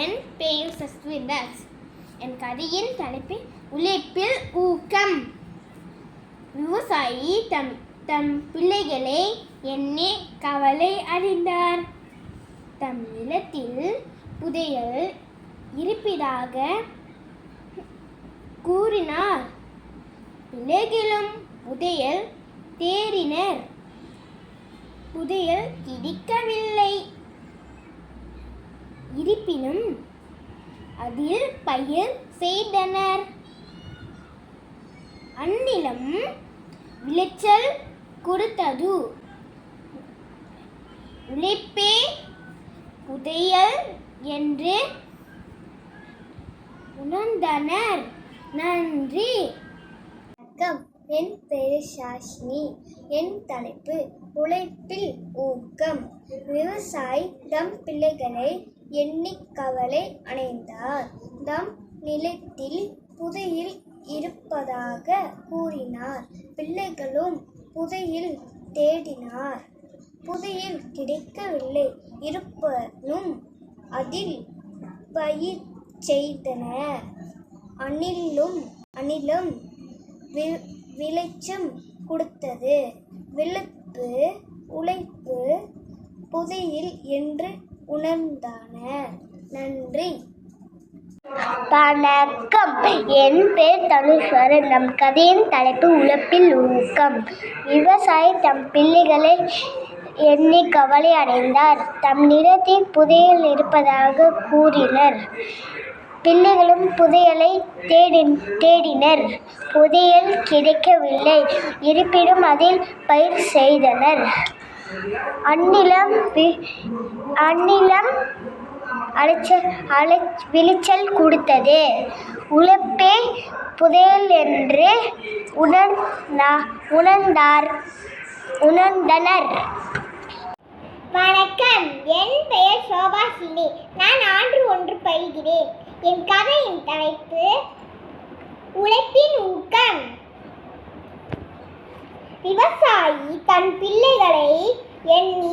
என் பெயர் சஸ்விதாஸ் என் கதையின் தலைப்பு உழைப்பில் ஊக்கம். விவசாயி தம் தம் பிள்ளைகளை எண்ணி கவலை அடைந்தார். தம் நிலத்தில் புதையல் இருப்பதாக கூறினார். பிள்ளைகளும் புதையல் தேறினர். புதையல் கிடைக்கவில்லை இருப்பினும் அதில் பயிர் செய்தனர். அந்நிலம் விளைச்சல் கொடுத்தது. உழைப்பே புதையல் என்று உணர்ந்தனர். நன்றி. வணக்கம். என் பெயர் சாஷினி. என் தலைப்பு உழைப்பில் ஊக்கம். விவசாயி தம் பிள்ளைகளை எண்ணி கவலை அடைந்தார். தம் நிலத்தில் புதையில் இருப்பதாக கூறினார். பிள்ளைகளும் புதையில் தேடினார். புதையில் கிடைக்கவில்லை. இருப்பனும் அதில் பயிர் செய்தனர் அணிலும் அணிலும் வி- விளைச்சம் கொடுத்தது. விழுப்பு உழைப்பு புதையில் என்று உணர்ந்தான. நன்றி. வணக்கம். என் பேர் தனுஸ்வரன். நம் கதையின் தலைப்பு உழைப்பில் ஊக்கம். விவசாயி தம் பிள்ளைகளை எண்ணி கவலை அடைந்தார். தம் நிலத்தில் புதையல் இருப்பதாக கூறினர். பிள்ளைகளும் புதையலை தேடி தேடினர். புதையல் கிடைக்கவில்லை. இருப்பினும் அதில் பயிர் செய்தனர். அந்நிலம் வி- அந்நிலம் அலைச்சல் அலை விளைச்சல் கொடுத்தது. உழைப்பே புதையல் என்று உணர் உணர்ந்தார் உணர்ந்தனர். வணக்கம். என் பெயர் சோபாசினி நான் ஆண்டு என் கதையின் தலைப்பு உழைப்பின் ஊக்கம். விவசாயி தன் பிள்ளைகளை எண்ணி